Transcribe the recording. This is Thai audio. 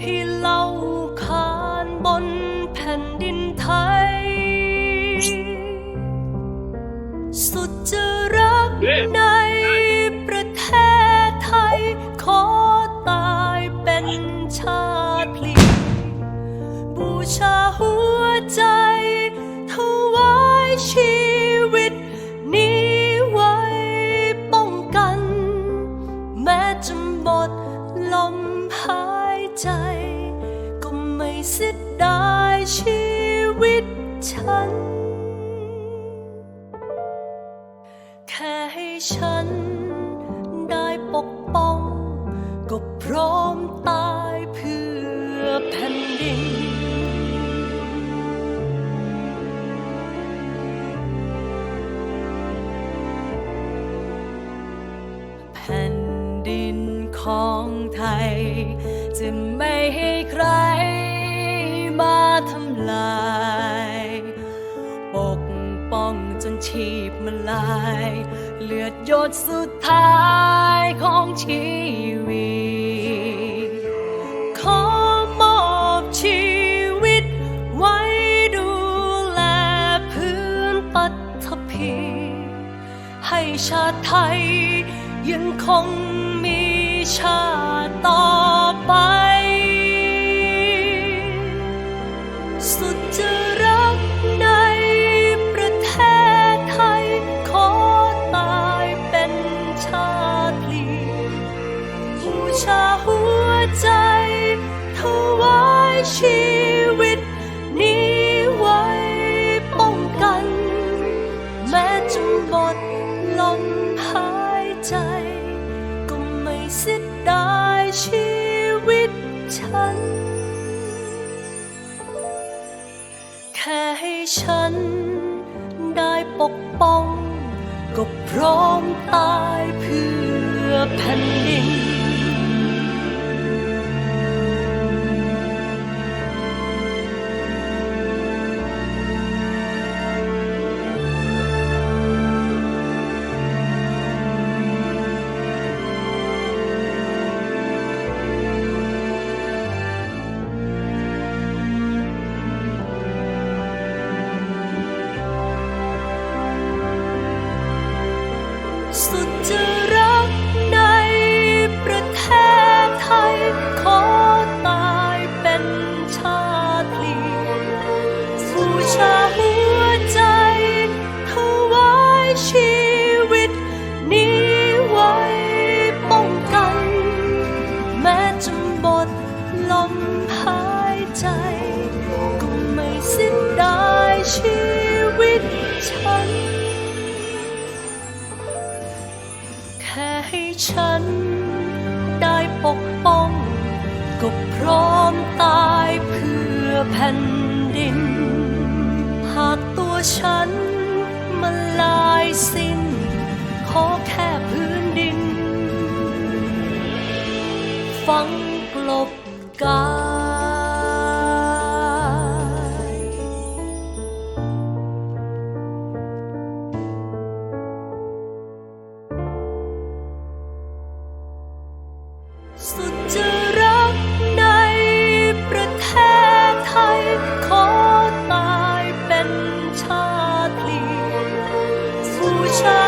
ให้เล่าขานบนแผ่นดินไทย สุดจะรักในประเทศไทย ขอตายเป็นชาติพลีบูชาหัวใจถวายชี ฉัน แค่ให้ฉันได้ปกป้อง ก็พร้อมตายเพื่อแผ่นดินแผ่นดินของไทย จะไม่ให้ใครมาทำลาย ชีพมันลาย เลือดหยดสุดท้ายของชีวิต ขอมอบชีวิต ไว้ดูแลพื้นปัทภีให้ชาติไทยยังคงมีชาติต่อไป ฉันได้ปกป้อง ก็พร้อมตายเพื่อแผ่นดิน กป้อง ก็พร้อมตายเพื่อแผ่นดิน หากตัวฉันมันลายสิ้น ขอแค่พื้นดินฟังกลบกา try.